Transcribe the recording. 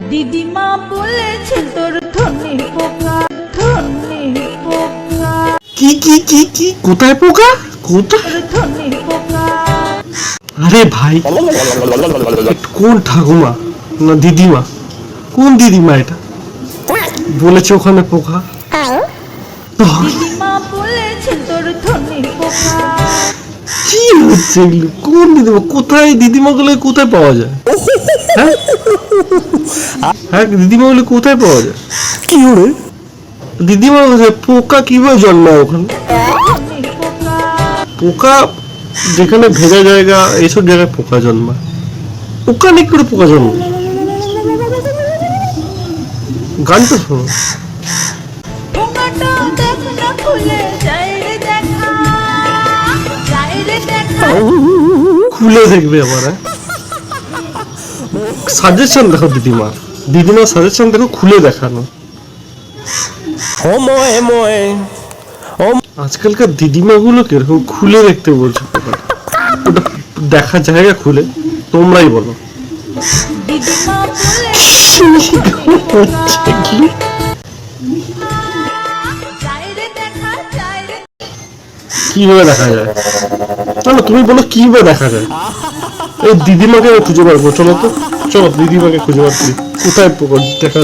দিদিমা বলেছে তোর ধনে পোকা ধনে পোকা। কি কি কি কি? কোথায় পোকা? কোথায়? ধনে পোকা। আরে ভাই এটা কোন ঠাকুমা? না দিদিমা। কোন দিদিমা এটা? বলেছে ওখানে পোকা। দিদিমা বলেছে তোর ধনে পোকা। কি হচ্ছে এগুলো? কোন দিদিমা? কোথায়? দিদিমা গুলো কোথায় পাওয়া যায়? হ্যাঁ? হ্যাঁ দিদিমা কোথায় পাওয়া যায়? কি হলে দিদিমা কোথায়? পোকা কীভাবে জন্মায় ওখানে? পোকা পোকা যেখানে ভেজা জায়গা এইসব জায়গায় পোকা জন্মায়। ওখানে করে পোকা জন্মায়? গানটা শোনো। পোকাটা দেখ খুলে যায় রে দেখা যায় রে দেখা। খুলে দেখবে আবার সাজেশন দেখো দিদিমা দিদিমার সাজেশন দেখো খুলে দেখানো Omoe moe. আজকালকার দিদিমাগুলো কীরকম খুলে দেখতে বলছো ওটা দেখা জায়গা খুলে তোমরাই বলো দিদিমা বলেছে হচ্ছে কি? যায় রে দেখা যায় রে কীভাবে দেখা যায় না তুমি বলো কীভাবে দেখা যায় এই দিদিমাকে খুঁজে পারব চলো তো। চলো দিদিমাকে খুঁজে পাচ্ছি কোথায় দেখা